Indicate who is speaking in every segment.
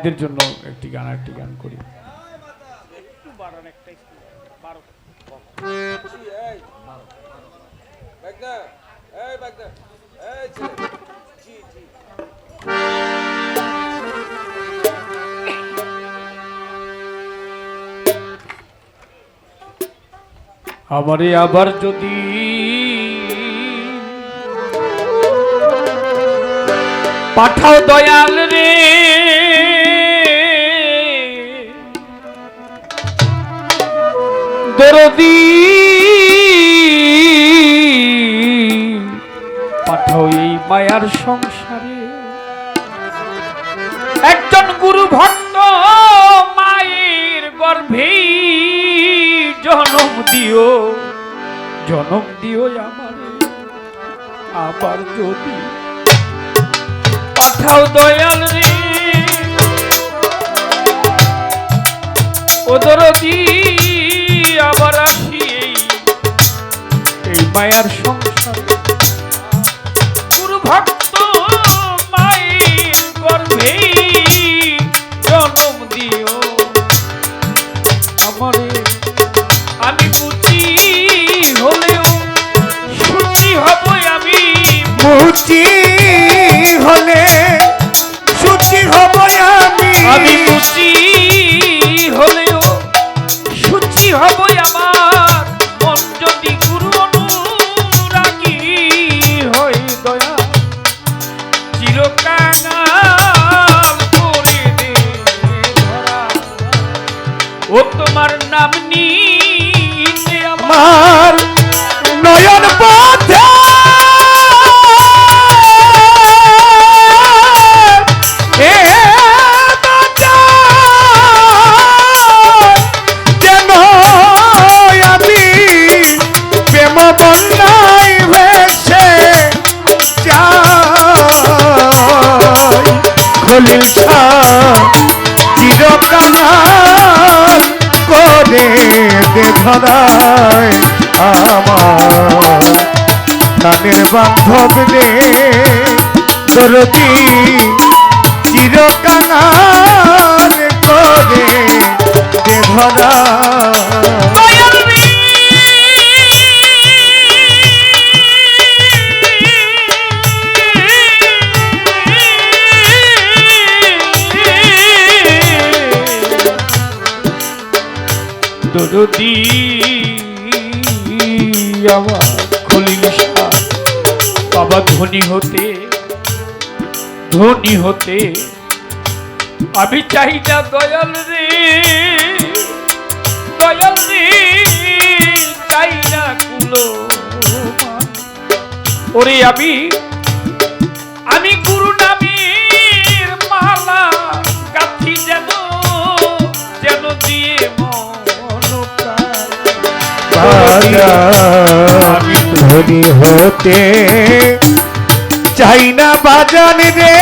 Speaker 1: ভাইদের জন্য একটি গান একটি গান করি। আমারে আবার যদি পাঠাও দয়াল রে দরদি পাঠাও এই মায়ার সংসারে। একজন গুরু ভক্ত মায়ের গর্ভেই জনম দিও জনম দিও আমারে। আবার যদি পাঠাও দয়াল রে মায়ার সংসারে গুরু মায়ের গর্ভে জন্ম দিও। আমারে আমি পুচি হলেও সুচি হব আমি।
Speaker 2: মুচি হলে সুচি হব আমি।
Speaker 1: আমি পুচি হলেও সুচি হব আমার। ও তোমার নাম নিতে আমার।
Speaker 2: নয়ন পথে। খলিল শাহ চিরকাল দে ধরায় আমার। তাদের বান্ধব রে দরদি চিরকাল করে ধরায়।
Speaker 1: ধনী হতে ধনী হতে আমি চাই না দয়াল রে। দয়াল রে চাই না কুলো ওরে আমি আমি গুরু নামের মালা গাথি যেন যেন দিয়ে মন
Speaker 2: আমি ধনী হতে বাজান রে।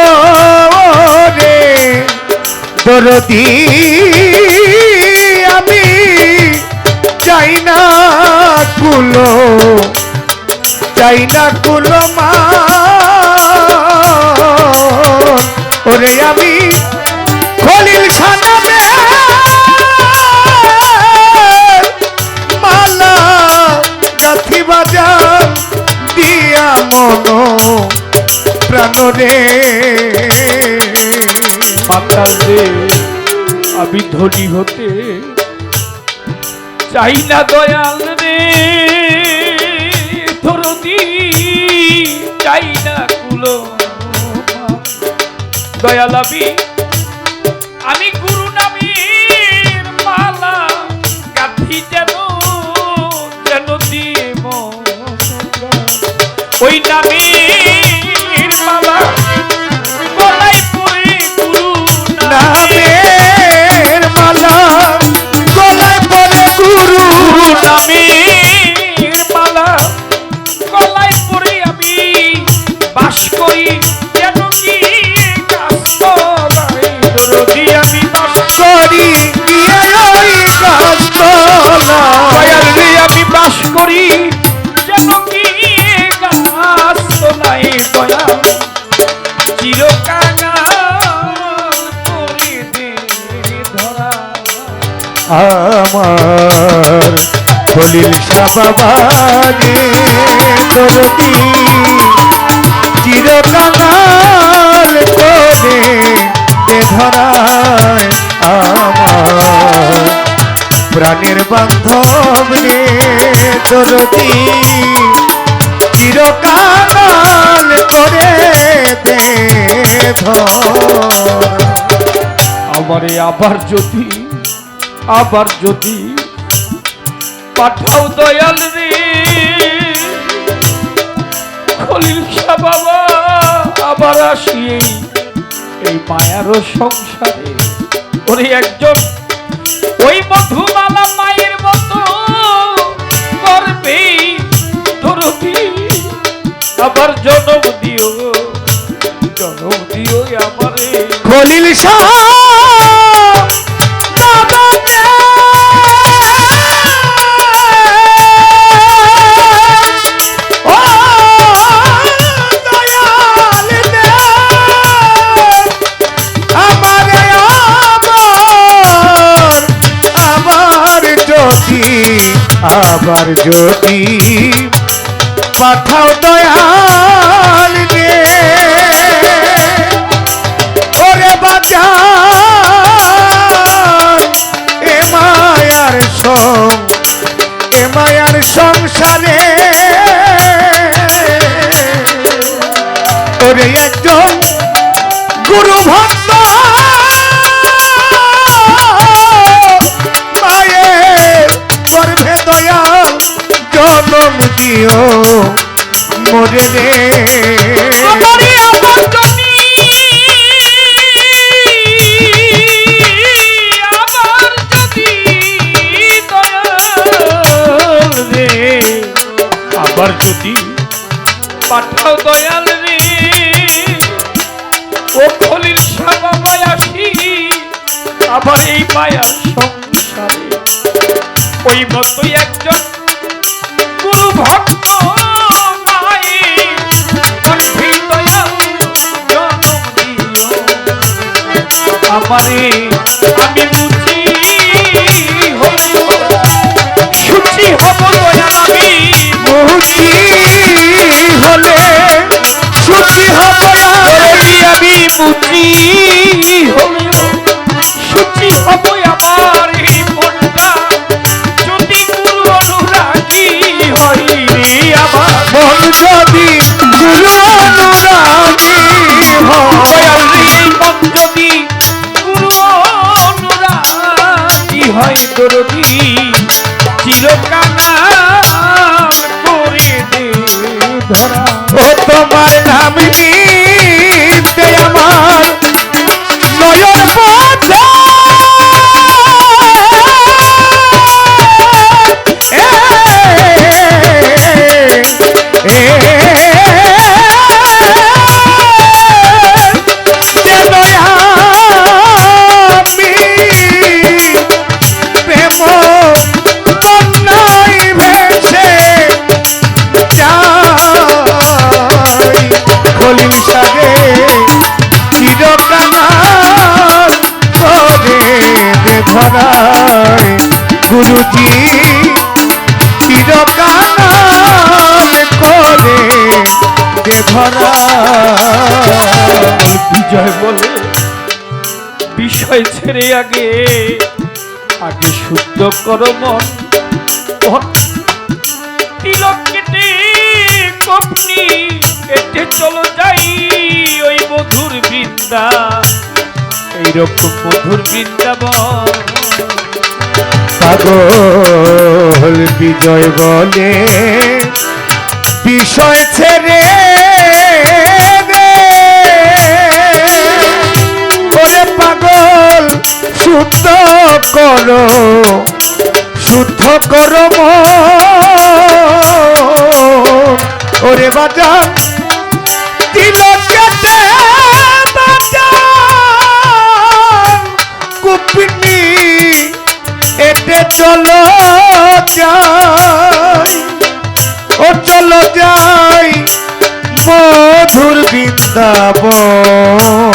Speaker 2: ও রে। দরদি আমি চাই না কুলো চাই না কুলো মা।
Speaker 1: ধনী হতে চাই না দয়াল রে ধরদি চাই না কুলো। দয়াল আমি চিরকাঙাল করে দে ধরা
Speaker 2: আমার খলিল সাবাবাগে দরদি চিরকাল করে এ ধরায় আমার? প্রাণের বান্ধব রে দরদি চিরকাল করে দে
Speaker 1: আমারে আবার যদি আবার যদি পাঠাও দয়াল রে। খলিল শাহ বাবা, আবার আসি এই এই মায়ার সংসারে। ওরে একজন ওই মধুমালা মায়ের আবার জনম দিও জন্ম দিও আমারে
Speaker 2: খলিল আমারে আবার যদি পাঠাও দয়াল মোরে রে।
Speaker 1: আবার যদি পাঠাও দয়াল রে। ও খলিল বাবা আসি আবার এই মায়ার সংসারে। ওই মতোই একজন আমারে আমি বুঝি হলেও সুচি হব দয়াল আমি
Speaker 2: মুচি হলে সুচি হব
Speaker 1: আমি বুঝি
Speaker 2: ও তোমার নাম
Speaker 1: বিজয় বলে বিষয় ছেড়ে আগে আগে শুদ্ধ করো মন। তিলক কেটে কপনি কেটে চলো যাই ওই মধুর বৃন্দা এইরকম মধুর বৃন্দাবন।
Speaker 2: পাগল বিজয় বলে বিষয় ছেড়ে করো, শুদ্ধ করো। ওরে বাজান তিলকেতে কুপিনি এতে চলো যাই। ও চলো যাই মধুর বৃন্দাবন।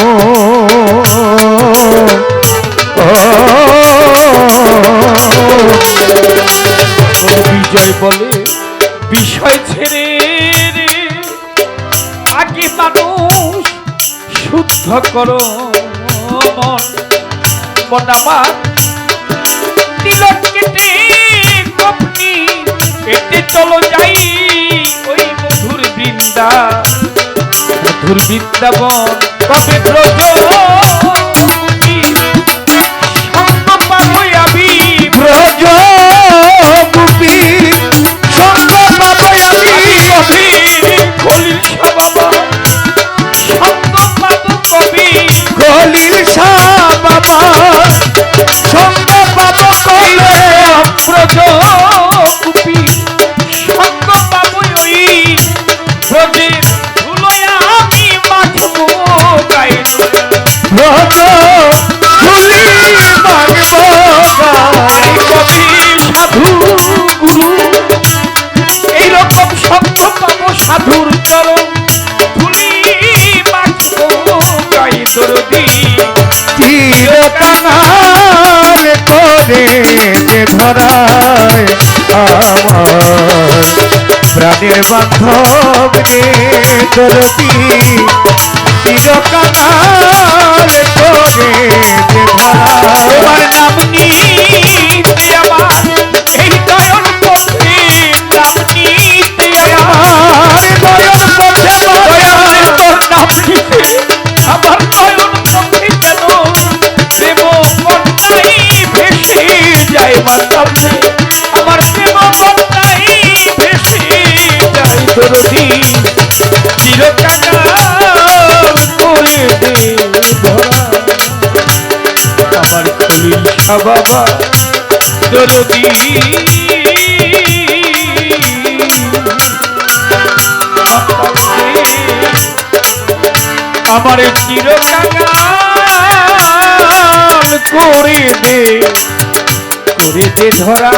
Speaker 1: বিজয় বলে বিষয় ছেড়ে রে আগে মানুষ শুদ্ধ করো, মন। মনামার কেটে কপনি এতে চলো যাই ওই মধুর বৃন্দা। মধুর বৃন্দাবন কবে
Speaker 2: প্রজন যে ধরায় আমার প্রাণের বান্ধব যে
Speaker 1: তোমার নাম নিতে বাবা দরদি আমার চিরকাল করে দে করে দে ধরা।